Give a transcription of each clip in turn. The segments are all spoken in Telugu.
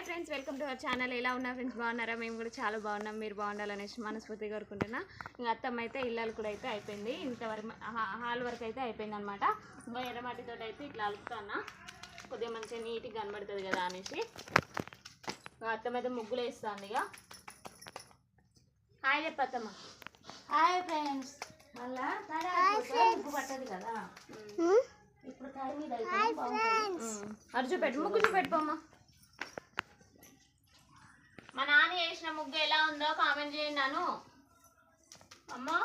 Hi friends welcome to our channel. ఎలా ఉన్నా ఫ్రెండ్స్? బాగున్నారా? మేము కూడా చాలా బాగున్నాం. మీరు బాగుండాలనేసి మనస్ఫూర్తిగా కోరుకుంటున్నా. ఇంకా అత్తమ్మ అయితే ఇల్లాలు కూడా అయితే అయిపోయింది. ఇంతవరకు హాల్ వరకు అయితే అయిపోయింది అనమాట ఇంకా ఎర్రమట్టితో అయితే ఇట్లా అలుపుతానా కొద్దిగా మంచిగా నీట్గా కనబడుతుంది కదా అనేసి. ఇంకా అత్తమ్మ అయితే ముగ్గులు వేస్తుంది ఇక. హాయ్ చెప్పు అత్తమ్మ. Hi friends. మళ్ళా ముగ్గు పట్టదు కదా. ఇప్పుడు. అటు చూపెట్టు ముగ్గు చూపెట్టుకోమ్మా మా నాన్న వేసిన ముగ్గు ఎలా ఉందో కామెంట్ చేయండి నాను. అమ్మా.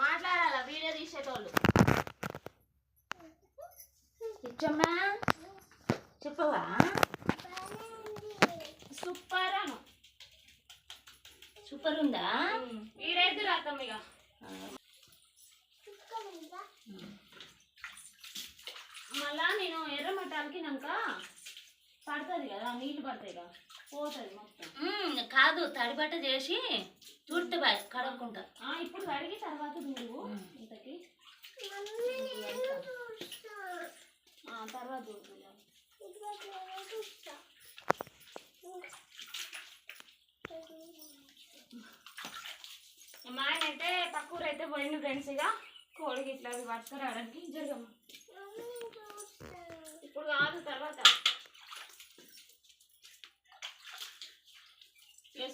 మాట్లాడాలా? వీడియో తీసేటోళ్ళు. ఇచ్చమ్మా చెప్పవా? సూపర్ అను. సూపర్ ఉందా? వీడైతే రాతాం ఇక మళ్ళా నేను ఎర్ర మట్టాలకినాక పడుతుంది పడతాయి కదా పోతుంది మొత్తం. కాదు తడి బట్ట చేసి తుడితే బాయ్ ఇప్పుడు కడిగి తర్వాత నువ్వు ఇంతకి తర్వాత. మా ఆయన అయితే పక్క ఊరు అయితే పోయిండు ఫ్రెండ్స్ ఇక కోడికి ఇట్లా పట్టుకురావడానికి జరగమ్మ. ఇప్పుడు కాదు తర్వాత.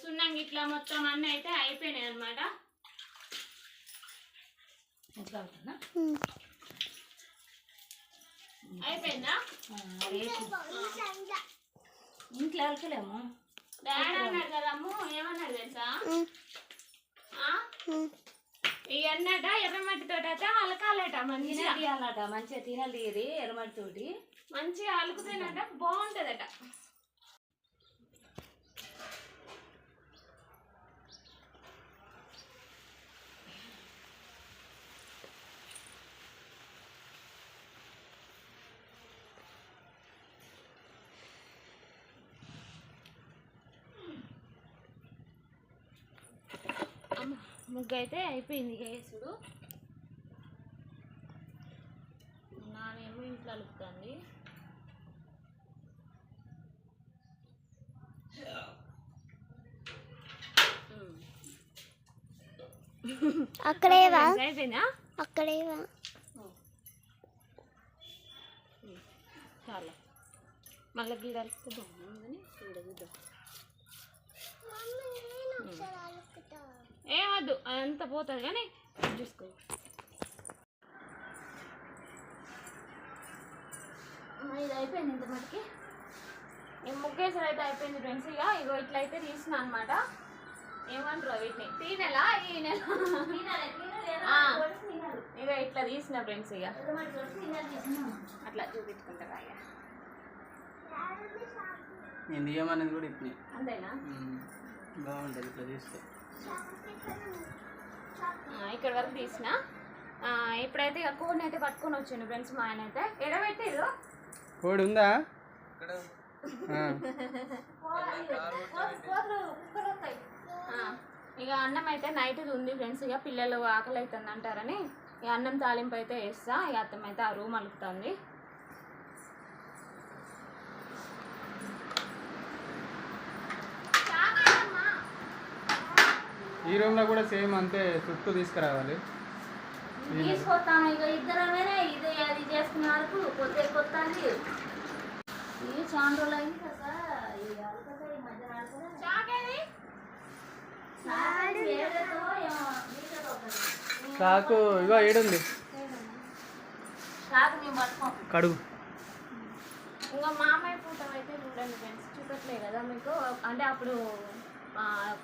సున్నంగా ఇట్లా మొత్తం అన్నీ అయితే అయిపోయినాయి అనమాట అవుతుందా? అయిపోయిందా? ఇంట్లో వెళ్ళలేము డాడీ అన్నాడు కదా అమ్ము ఏమన్నాడు తెలుసా? ఆ? ఈ అన్నట ఎర్రమట్టితో అయితే అలకాలట మంచిగా. తినాలట మంచిగా తినాలి ఇది ఎర్రమడి తోటి మంచిగా అలుకుతేనట బాగుంటదట అమ్మ, ముగ్గు అయితే అయిపోయింది వేసుడు నానేమో ఇంట్లో అలుపుతుంది. అక్కడేవా అయిపోయిందా? అక్కడేవా చాలా. మళ్ళీ గీడ చూద్దాం ఏ వద్దు అదంతా పోతుంది కానీ చూసుకో. ఇది అయిపోయింది ఇంత మటుకి నేను ముగ్గేసరి అయితే అయిపోయింది ఫ్రెండ్స్ ఇక. ఇగో ఇట్లా అయితే తీసిన అనమాట ఏమంటారు వీటిని? తీనెలా ఈ నెల? ఆ, ఇక ఇట్లా తీసిన ఫ్రెండ్స్ ఇక. అట్లా చూపించుకుంటారా ఇక. నేను తీయమనేది కూడా ఇట్నే. అంతేనా? బాగుంటుంది ఇట్లా తీస్తే. ఇక్కడ వరకు తీసిన. ఇప్పుడైతే ఇక కోడిని అయితే పట్టుకొని వచ్చిండు ఫ్రెండ్స్ మా ఆయన అయితే. ఎడబెట్టిరు కోడి ఉందా? ఇక అన్నం అయితే నైట్ ఉంది ఫ్రెండ్స్. ఇక పిల్లలు ఆకలి అవుతుంది అంటారని ఇక అన్నం తాలింపు అయితే వేస్తా. ఇక అత్తమ్మ అయితే ఆ రూమ్ అలుపుతుంది ఈ రూమ్లో కూడా సేమ్ అంతే చుట్టూ తీసుకురావాలి. తీసుకొస్తాను ఇక ఇద్దరమేనే ఇది అది చేసుకున్న వరకు కొద్ది కొత్తాలి. ఇది చాలా రోజులు అయింది కదా. చాకు ఇగో ఏడుంది. కడుగు. ఇంకా మామయ్య పూట అయితే చూడండి ఫ్రెండ్స్ చూపెట్టలే కదా మీకు? అంటే అప్పుడు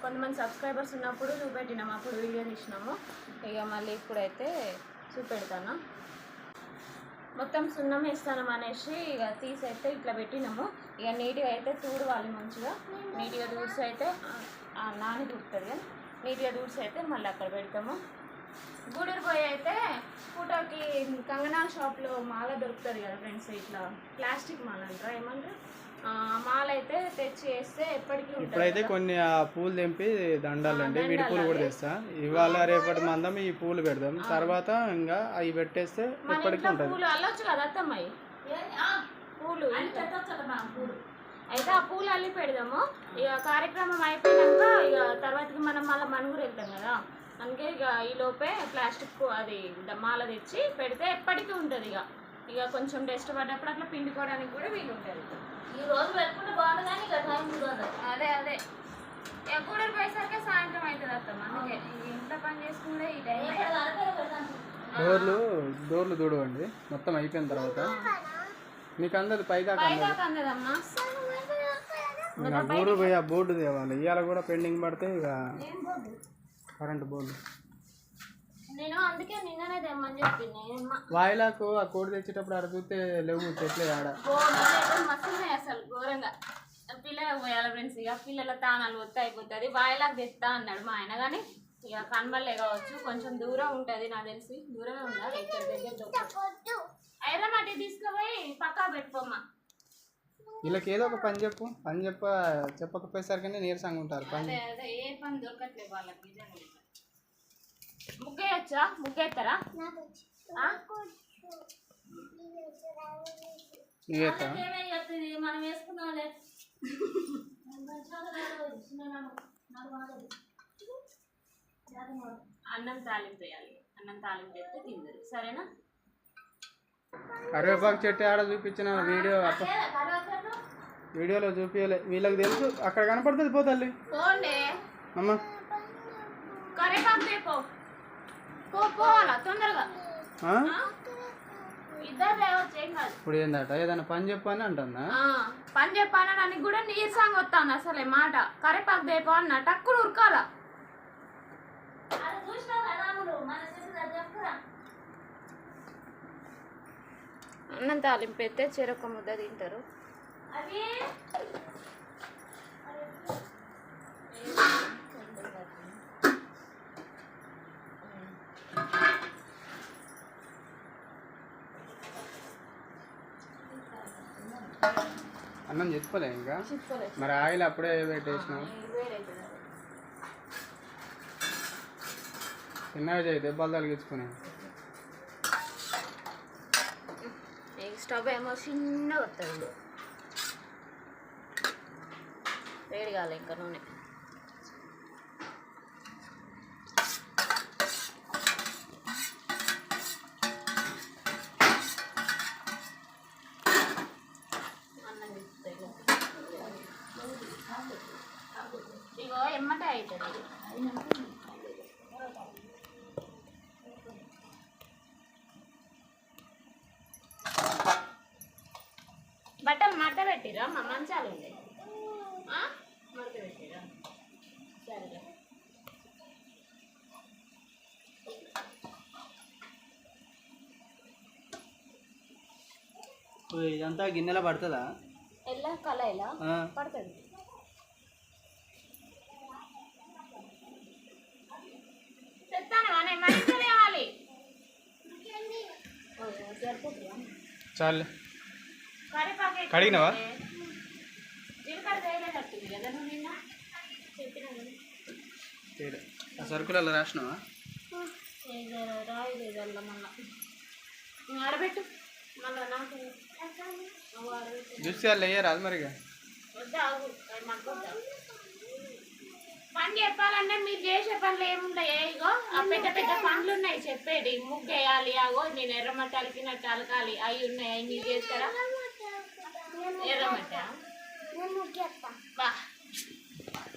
కొంతమంది సబ్స్క్రైబర్స్ ఉన్నప్పుడు చూపెట్టినాము అప్పుడు వీడియో తీసినాము. ఇక మళ్ళీ ఇప్పుడైతే చూపెడతాను. మొత్తం సున్నం వేస్తాను అనేసి ఇక తీసి అయితే ఇట్లా పెట్టినాము. ఇక నీట్గా అయితే తూడవాలి మంచిగా. నీట్గా దూడ్స్ అయితే నాని దూడుతుంది కానీ నీట్గా దూడ్స్ అయితే మళ్ళీ అక్కడ పెడతాము. గూడూరు పోయి అయితే ఫోటోకి కంగనా షాప్లో మాల దొరుకుతుంది కదా ఫ్రెండ్స్ ఇట్లా ప్లాస్టిక్ మాల అంటారా ఏమంటారు? ఆ, మాల అయితే తెచ్చి వేస్తే ఎప్పటికీ ఉంటుంది ఇప్పుడైతే. కొన్ని ఆ పూలు తెంపి దండాలండి. విడి పూలు కూడా. తెస్తా. ఇవాళ రేపటి మందం ఈ పూలు పెడదాం. తర్వాత ఇంకా అవి పెట్టేస్తే ఎప్పటికీ ఉంటుంది. పూలు అల్లొచ్చు కదా అత్తమ్మాయి? పూలు. అయితే ఆ పూలు అల్లి పెడదాము. ఇక కార్యక్రమం అయిపోయినాక ఇక తర్వాతకి మనం మళ్ళీ మనుగురు వెళ్తాం కదా? అందుకే ఇక ఈ లోపే ప్లాస్టిక్ అది మాల తెచ్చి పెడితే ఎప్పటికీ ఉంటుంది ఇక. ఇక కొంచెం డస్ట్ పడ్డప్పుడు అట్లా పిండుకోవడానికి కూడా వీలు ఉంటుంది ఈ రోజు పెట్టుకుంటే బాగుంది కానీ ఇక టైం కుదరదు అదే అదే. ఇక కూలర్ పోయేసరికి సాయంత్రం అవుతుంది అత్తమ్మ అందుకే. ఈ ఇంట్లో పని చేసుకుంటే ఈ టైం ఇక్కడ వరకే పెడతాను డోర్లు డోర్లు చూడవండి మొత్తం అయిపోయిన తర్వాత. మీకు అందదు పైదాకా అందదమ్మా. ఇంకా గూడు పోయి ఆ బోర్డు తేవాలి ఇవాళ కూడా పెండింగ్ పడితే ఇక బోర్డు? Current board. నేను అందుకే నిన్ననే తెమ్మని చెప్పింది మా వాయిలాకు ఆ కోడి తెచ్చేటప్పుడు ఆడ చూస్తే లేవు చెట్లే ఆడ. మస్తు ఉన్నాయి అసలు ఘోరంగా. పిల్లలకు పోయాలి ఫ్రెండ్స్ ఇక పిల్లల తానాలు వస్తే అయిపోతుంది. వాయిలాగా తెస్తా అన్నాడు మా ఆయన కానీ ఇక కనబడలే కావచ్చు కొంచెం దూరం ఉంటుంది నాకు తెలిసి. దూరమే ఉండాలి ఇక్కడ దగ్గర తీసుకుపోయి పక్కా పెట్టుకోమ్మా. వీళ్ళకి ఏదో ఒక పని చెప్పు. పని చెప్ప చెప్పకపోయేసరికి నీరసంగా ఉంటారు పని. ఏ పని దొరకట్లేదు వాళ్ళకి నిజంగా ముగ్గేయచ్చా? ముగ్గేస్తారా? మనం వేసుకున్నాంలే. అన్నం తాలింపు వేయాలి. అన్నం తాలింపు వేస్తే తిందరు సరేనా? కరివేపాకు చెట్టు ఆడ చూపించిన వీడియో వీడియోలో చూపించలే వీళ్ళకి తెలుసు. అక్కడ కనపడుతుంది. పోతల్లి అమ్మ. కరేపాకు ఇప్పుడు ఏందట? ఏదైనా పని చెప్పు అని అంటుందా? ఆ, పని చెప్పానని కూడా నీరసంగా వస్తాను అసలే మాట. కరేపాకు తేపో అన్న టక్కుడు ఉరకాల. అన్నం తాలింపు అయితే చెరొక ముద్ద తింటారు. అవి అన్నం చెప్పుకోలే ఇంకా? మరి ఆయిల్ అప్పుడే పెట్టేసినావు. చిన్నగా చేయి దెబ్బలు తగిలించుకుని. స్టవ్ ఏమో చిన్నగా వస్తుంది వేడి కాలే ఇంకా నూనె అన్నం తీస్తా ఇగో. ఇగో ఎమ్మటే అవుతుంది బట్టలు మడత పెట్టిరా? మా మంచాలు ఉంది ఆ? మడత పెట్టిరా? సరే ఇదంతా గిన్నెలో పడుతుందా? ఎలా? కల ఎలా పడుతుంది? చాలు. కడిగినావా? ఉంది. జీలకర్ర తేలేటట్టుంది కదా నువ్వు నిన్న చెప్పినా కదా. ఆ సరుకులలో రాసినావా? ఏదో రాయి లేదల్లా మళ్ళా. నువ్వు ఆడబెట్టు. మళ్ళా నాకు నువ్వు ఆడబెట్టు. జ్యూస్ వాళ్ళు వేయరాదు మరిగా పని చెప్పాలంటే మీరు చేసే పనులు ఏముంటాయి ఇగో? ఆ పెద్ద పెద్ద పనులు ఉన్నాయి చెప్పేది. ముగ్గు వేయాలి అగో నేను ఎర్రమట్టి అలికినట్టు అలకాలి అవి ఉన్నాయి? అవి మీరు చేస్తారా? ఎర్రమట్ట బా.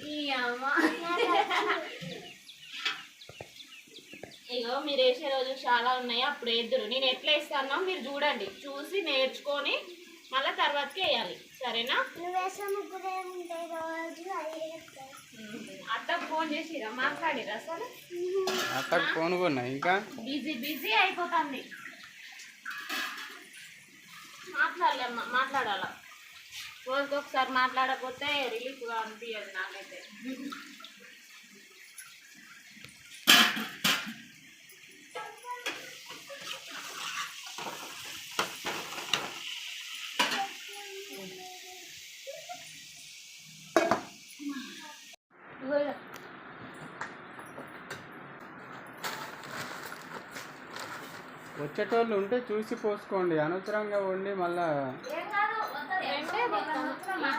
ఇగో మీరు వేసే రోజు చాలా ఉన్నాయి. అప్పుడు వేద్దరు. నేను ఎట్లా వేస్తానో మీరు చూడండి. చూసి నేర్చుకొని మళ్ళీ తర్వాతకి వేయాలి. సరేనా? అత్తకు ఫోన్ చేసిరా? మాట్లాడిరా అసలు? అక్కడికి ఫోన్ కొన్నా ఇంకా? బిజీ బిజీ అయిపోతుంది. మాట్లాడలేమ్మా మాట్లాడాలా? రోజుకి ఒకసారి మాట్లాడకపోతే రిలీఫ్గా అనిపించదు నాకైతే. వచ్చేటోళ్ళు ఉంటే చూసి పోసుకోండి. అనవసరంగా వండి మళ్ళా ఏం కాదు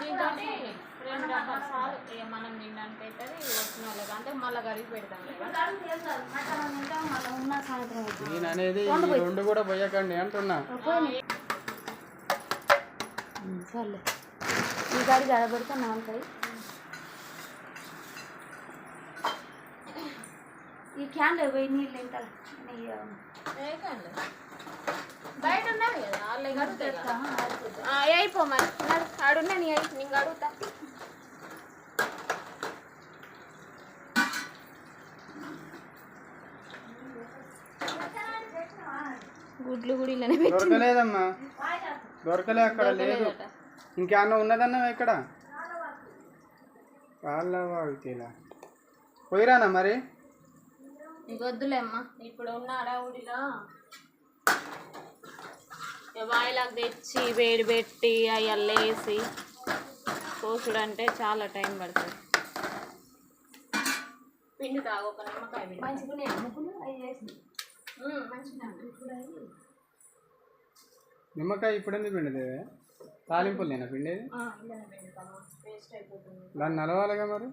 దీంతోటి రెండు డబ్బాలు చాలు ఇక మనం తినడానికి అవుతుంది వచ్చిన వాళ్ళకి అంటే మళ్ళీ కడిగి పెడతాం కదా మటన్ తింటాం మళ్ళీ ఉన్న సాయంత్రం అవుతుంది. నేను అనేది రెండు కూడా పోయకండి అంటున్నా. సర్లే. ఈ గాడి గడబెడితే నాలుకాయి ఈ క్యాన్లో పోయి నీళ్ళు ఎంత. బయట ఉన్నది కదా అయిపో మరి. నడు, ఆడున్నా నీ అయి నీకు అడుగుతా గుడ్లు కూడా ఇలానే దొరకలేదమ్మా. దొరకలే అక్కడ లేదు. ఇంకేమన్నా ఉన్నదన్నా ఇక్కడ? వాళ్ళ వాడితేలా పోయిరానా మరి? నీకు వద్దులే అమ్మా ఇప్పుడు ఉన్న అడవుడిలో వాయిలాగా తెచ్చి వేడి పెట్టి అవి అల్లేసి కోసుడు అంటే చాలా టైం పడుతుంది. పిండి తాగు ఒక నిమ్మకాయ అమ్ముకుని అవి చేసి. నిమ్మకాయ ఇప్పుడు ఎందుకు పిండిదే తాలింపులు నేనా పిండేది? దాన్ని నలవాలిగా మరి.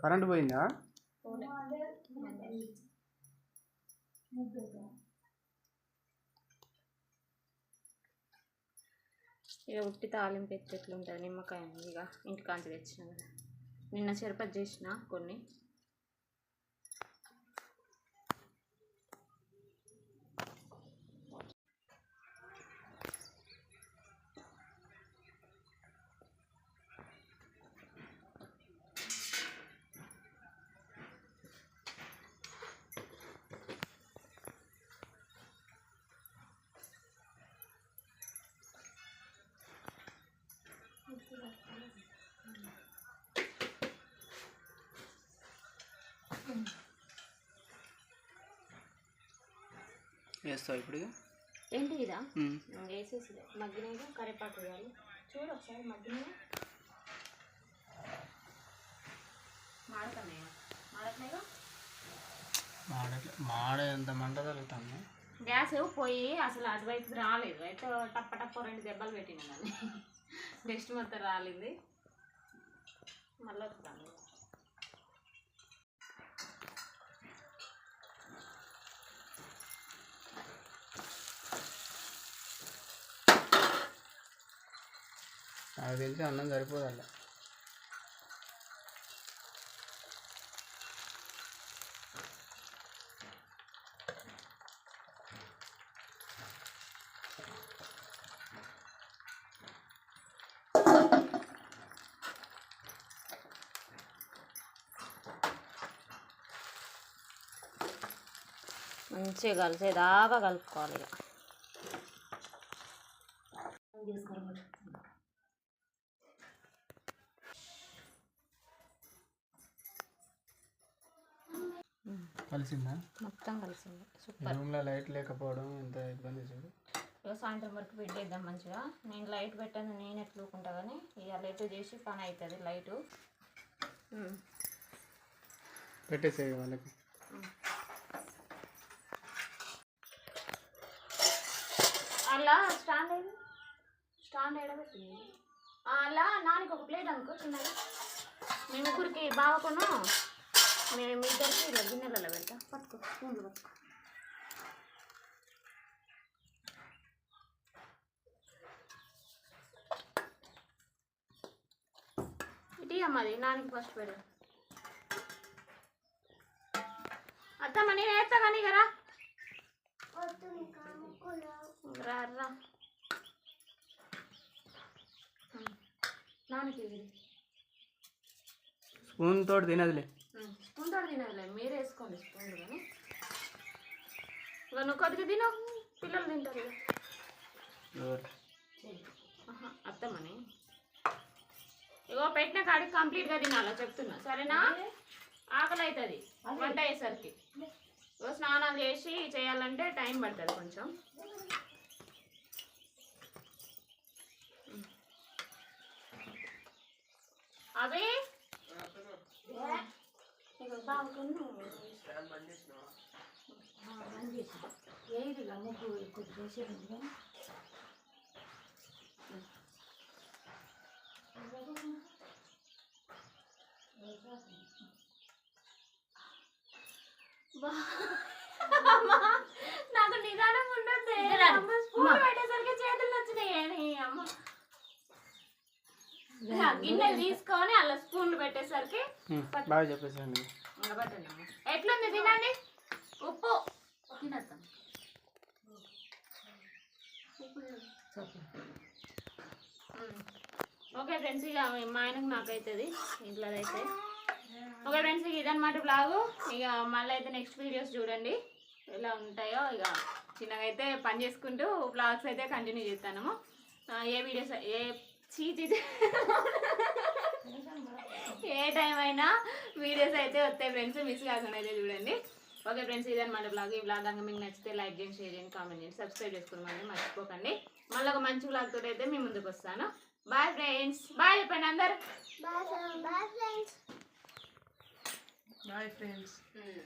కరెంట్ పోయిందా. ఇక ఉట్టి తాలింపు ఎత్తి ఎట్లుంటుంది నిమ్మకాయ ఇక. ఇంటికాంచి తెచ్చిన కదా. నిన్న చెరపతి చేసిన కొన్ని. వేస్తావు ఇప్పుడు ఏంటి ఇదా? వేసేసి మగ్గినాక కరివేపాకు వేయాలి. చూడు ఒకసారి మాడ ఎంత మంట తగులుతాను గ్యాస్ పోయి అసలు అటువైపు రాలేదు. అయితే టప్ప టప్ప రెండు దెబ్బలు పెట్టిన కానీ నెక్స్ట్ మొత్తం రాలేదు. మళ్ళీ వస్తాను నాకు తెలిసి అన్నం సరిపోదు అలా మంచిగా కలిసేదాకా కలుపుకోవాలి ఇక. కలిసిందా? మొత్తం కలిసింది. సూపర్. రూమ్లో లైట్ లేకపోవడం ఎంత ఇబ్బంది చూడు. ఇక సాయంత్రం వరకు పెట్టేద్దాం మంచిగా. నేను లైట్ పెట్టాను నేను ఎట్లుకుంటా కానీ ఇక లైట్ చేసి పని అవుతుంది లైటు. పెట్టేసేయి వాళ్ళకి. అలా స్టాండ్ ఏది? స్టాండ్ ఏడబెట్టింది అలా నానికి ఒక ప్లేట్ అనుకో చిన్నది. మీ ముగ్గురికి బావకును మేము మీ ఇద్దరికి ఇలా గిన్నెలలో పెడతా పట్టుకో స్పూన్లు పట్టుకో ఇటీ అమ్మది నానికి ఫస్ట్ పెడదాం అత్తమ్మ నేను వేస్తా కానీ కదా రా రా నాన్నకి ఇది స్పూన్ తోటి తినదులే స్పూన్ తోడు తినదులే మీరు వేసుకోండి స్పూన్ కానీ నువ్వు కొద్దిగా తిను పిల్లలు తింటారు అత్తమ్మని. ఇగో పెట్టిన కాడికి కంప్లీట్గా తినాలా చెప్తున్నా. సరేనా? ఆకలి అవుతుంది వంట అయ్యేసరికి. ఇగో స్నానం చేసి చేయాలంటే టైం పడుతుంది కొంచెం. అవి బంద్. ఏది ముగ్గు కానీ నాకు నిదానం ఉండదు ఇద్దరు అమ్మ స్పూన్ పెట్టేసరికి చేతులు వచ్చినాయి అమ్మ గిన్నెలు తీసుకొని అలా స్పూన్లు పెట్టేసరికి బాగా చెప్పేసాను ఇంకా ఎట్లుంది తినండి ఉప్పు. తినద్దాం. ఓకే ఫ్రెండ్స్ ఇక మా ఆయనకు నాకైతుంది ఇంట్లో అయితే ఓకే ఫ్రెండ్స్ ఇక ఇదన్నమాట బ్లాగు ఇక మళ్ళీ అయితే నెక్స్ట్ వీడియోస్ చూడండి. ఎలా ఉంటాయో ఇక చిన్నగా అయితే పని చేసుకుంటూ బ్లాగ్స్ అయితే కంటిన్యూ చేస్తాను. ఏ వీడియోస్ ఏ చీ చీ. ఏ టైం అయినా వీడియోస్ అయితే వస్తాయి ఫ్రెండ్స్ మిస్ కాకుండా అయితే చూడండి. ఓకే ఫ్రెండ్స్ ఇదన్నమాట బ్లాగ్ ఈ బ్లాగ్ కనుక మీకు నచ్చితే లైక్ చేయండి షేర్ చేయండి కామెంట్ చేయండి సబ్స్క్రైబ్ చేసుకోమని మర్చిపోకండి. మళ్ళీ ఒక మంచి బ్లాగ్ తోటి అయితే మీ ముందుకు వస్తాను. బాయ్ ఫ్రెండ్స్ బాయ్ చెప్పండి అందరు. Bye friends um.